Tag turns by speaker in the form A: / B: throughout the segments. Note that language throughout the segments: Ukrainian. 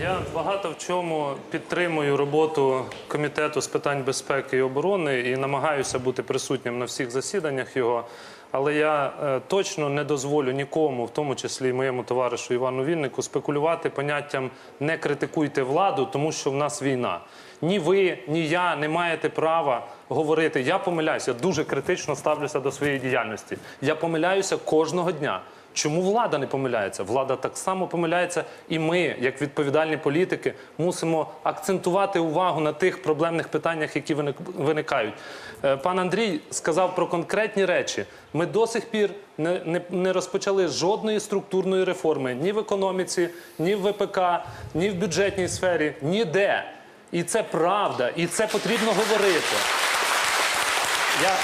A: Я багато в чому підтримую роботу комітету з питань безпеки і оборони і намагаюся бути присутнім на всіх засіданнях його. Але я е, точно не дозволю нікому, в тому числі і моєму товаришу Івану Віннику, спекулювати поняттям не критикуйте владу, тому що в нас війна. Ні ви, ні я не маєте права говорити. Я помиляюся, я дуже критично ставлюся до своєї діяльності. Я помиляюся кожного дня. Чому влада не помиляється? Влада так само помиляється, і ми, як відповідальні політики, мусимо акцентувати увагу на тих проблемних питаннях, які виникають. Е, Пан Андрій сказав про конкретні речі. Ми до сих пір не, не, не розпочали жодної структурної реформи ні в економіці, ні в ВПК, ні в бюджетній сфері, ніде. І це правда, і це потрібно говорити. Я,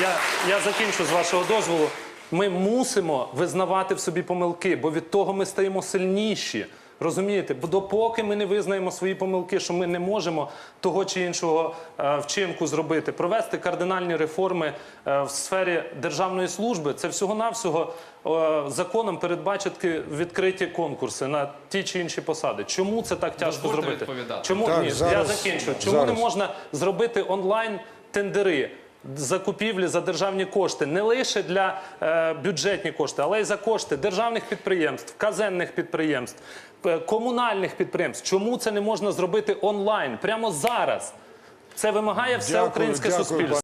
A: я, я закінчу з вашого дозволу. Ми мусимо визнавати в собі помилки, бо від того ми стаємо сильніші. Розумієте? Бо допоки ми не визнаємо свої помилки, що ми не можемо того чи іншого е, вчинку зробити, провести кардинальні реформи е, в сфері державної служби, це всього-навсього е, законом передбачити відкриті конкурси на ті чи інші посади. Чому це так тяжко
B: Дозвольте
A: зробити?
B: відповідати.
A: Чому
C: Так,
A: ні? Я закінчу. Чому
C: зараз.
A: не можна зробити онлайн тендери? Закупівлі за державні кошти не лише для е, бюджетні кошти, але й за кошти державних підприємств, казенних підприємств, е, комунальних підприємств. Чому це не можна зробити онлайн прямо зараз? Це вимагає все українське суспільство.